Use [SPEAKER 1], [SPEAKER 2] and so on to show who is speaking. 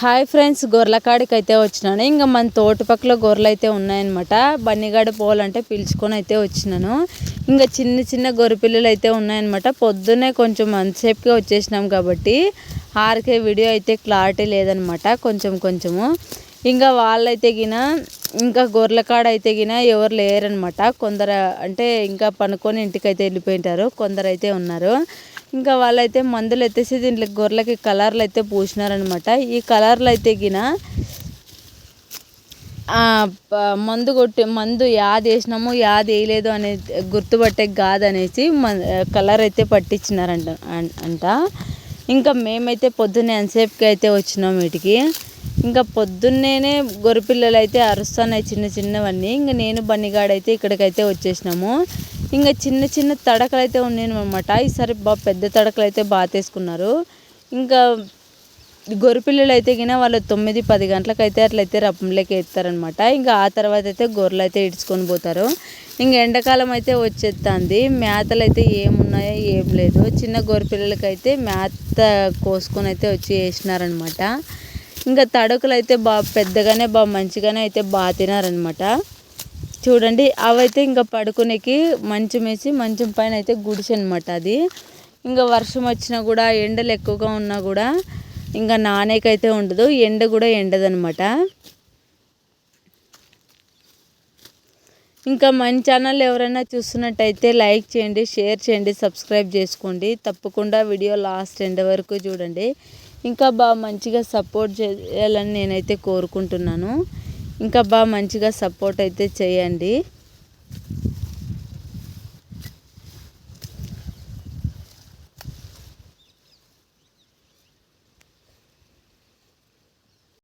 [SPEAKER 1] Hi friends గొర్రెల కాడికి అయితే వచ్చినాను. ఇంకా మన తోట పక్కల గొర్రెలు అయితే ఉన్నాయన్నమాట. బన్నిగాడ పోవాలంటే పిలుచుకొని అయితే వచ్చినాను. ఇంకా చిన్న చిన్న గొర్రె పిల్లలు అయితే ఉన్నాయన్నమాట. పొద్దున్నే కొంచెం అంతసేపుగా వచ్చేసినాం కాబట్టి ఆర్కే వీడియో అయితే క్లారిటీ లేదనమాట కొంచెం కొంచెము. ఇంకా వాళ్ళైతే గిన ఇంకా గొర్రెల కాడ అయితే గిన ఎవరు లేరనమాట కొందరు అంటే ఇంకా పనుకొని ఇంటికి అయితే వెళ్ళిపోయింటారు. కొందరు అయితే ఉన్నారు. ఇంకా వాళ్ళైతే మందులు ఎత్తేసి దీంట్లో గొర్రెలకి కలర్లు అయితే పూసినారనమాట ఈ కలర్లు అయితే గిన మందు కొట్టి మందు యాది వేసినాము యాది వేయలేదు అనేది గుర్తుపట్టే కాదనేసి కలర్ అయితే పట్టించినారంట అంట. ఇంకా మేమైతే పొద్దున్నే ఎంతసేపుకి అయితే వచ్చినాం వీటికి ఇంకా పొద్దున్నేనే గొర్రెపిల్లలు అయితే అరుస్తున్నాయి చిన్న చిన్నవన్నీ. ఇంకా నేను బన్నిగాడైతే ఇక్కడికైతే వచ్చేసినాము. ఇంకా చిన్న చిన్న తడకలు అయితే ఉన్నాయి అనమాట ఈసారి బాగా పెద్ద తడకలు అయితే బాగా తీసుకున్నారు ఇంకా గొర్రెపిల్లలు అయితే గిన వాళ్ళు తొమ్మిది పది గంటలకు అయితే అట్లయితే రప్పంలోకి ఎత్తారనమాట ఇంకా ఆ తర్వాత అయితే గొర్రెలు అయితే ఇడ్చుకొని పోతారు. ఇంకా ఎండాకాలం అయితే వచ్చేస్తుంది మేతలు అయితే ఏమున్నాయో ఏం లేదు. చిన్న గొర్రెపిల్లలకైతే మేత కోసుకొని అయితే వచ్చి వేసినారనమాట ఇంకా తడకలు అయితే బాగా పెద్దగానే బాగా మంచిగానే అయితే బాగా తినారనమాట చూడండి అవైతే ఇంకా పడుకునేకి మంచం వేసి మంచం పైన అయితే గుడిసె అనమాట అది. ఇంకా వర్షం వచ్చినా కూడా ఎండలు ఎక్కువగా ఉన్నా కూడా ఇంకా నానేకైతే ఉండదు ఎండ కూడా ఎండదనమాట ఇంకా మన ఛానల్ ఎవరైనా చూస్తున్నట్టయితే లైక్ చేయండి షేర్ చేయండి సబ్స్క్రైబ్ చేసుకోండి. తప్పకుండా వీడియో లాస్ట్ ఎండ్ వరకు చూడండి. ఇంకా బాగా మంచిగా సపోర్ట్ చేయాలని నేనైతే కోరుకుంటున్నాను. ఇంకా బాగా మంచిగా సపోర్ట్ అయితే చేయండి.